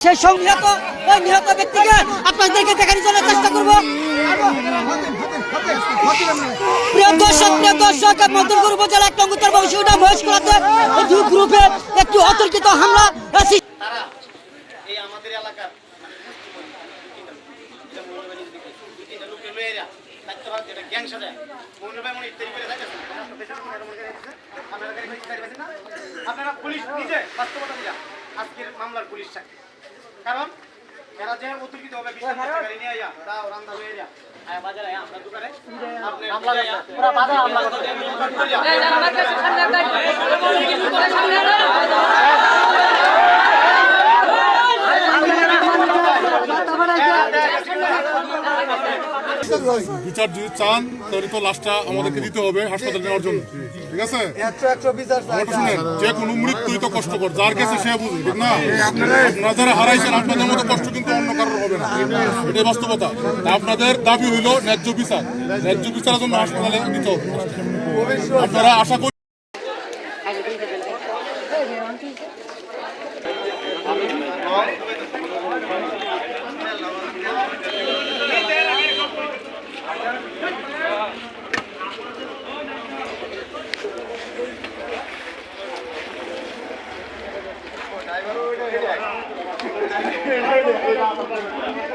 সেই সব নিহত ওই নিহত ব্যক্তিকে আপনাদেরকে দেখানোর জন্য চেষ্টা করব। প্রিয় দর্শক প্রিয় দর্শক মধ্যপুর উপজেলা এক নং বংশীটা মহেশকুলাতে এই দুই গ্রুপে মনে আপনারা পুলিশ নিজে বাস্তবতা আজকের মামলার পুলিশ সাক্ষী কারণ এরা যে অতর্কিত হবে বিশ্বাস করতে পারি নিয়ে আয়া দাও রান্দা হয়ে যা আয়া বাজারে আয়া আমরা দোকানে আপনি হামলা করছে পুরো বাজার হামলা করছে বিচার যদি চান, তাহলে তো লাশটা আমাদেরকে দিতে হবে হাসপাতালে নেওয়ার জন্য। ঠিক আছে? যে কোনো মৃত্যুই তো কষ্টকর, যার কাছে সে বুঝবে, ঠিক না? আপনারা যারা হারাইছেন, আপনাদের মতো কষ্ট কিন্তু অন্য কারোর হবে না। এটাই বাস্তবতা। আপনাদের দাবি হইল ন্যায্য বিচার। ন্যায্য বিচারের জন্য হাসপাতালে নিতে হবে। আপনারা আশা করি Thank you.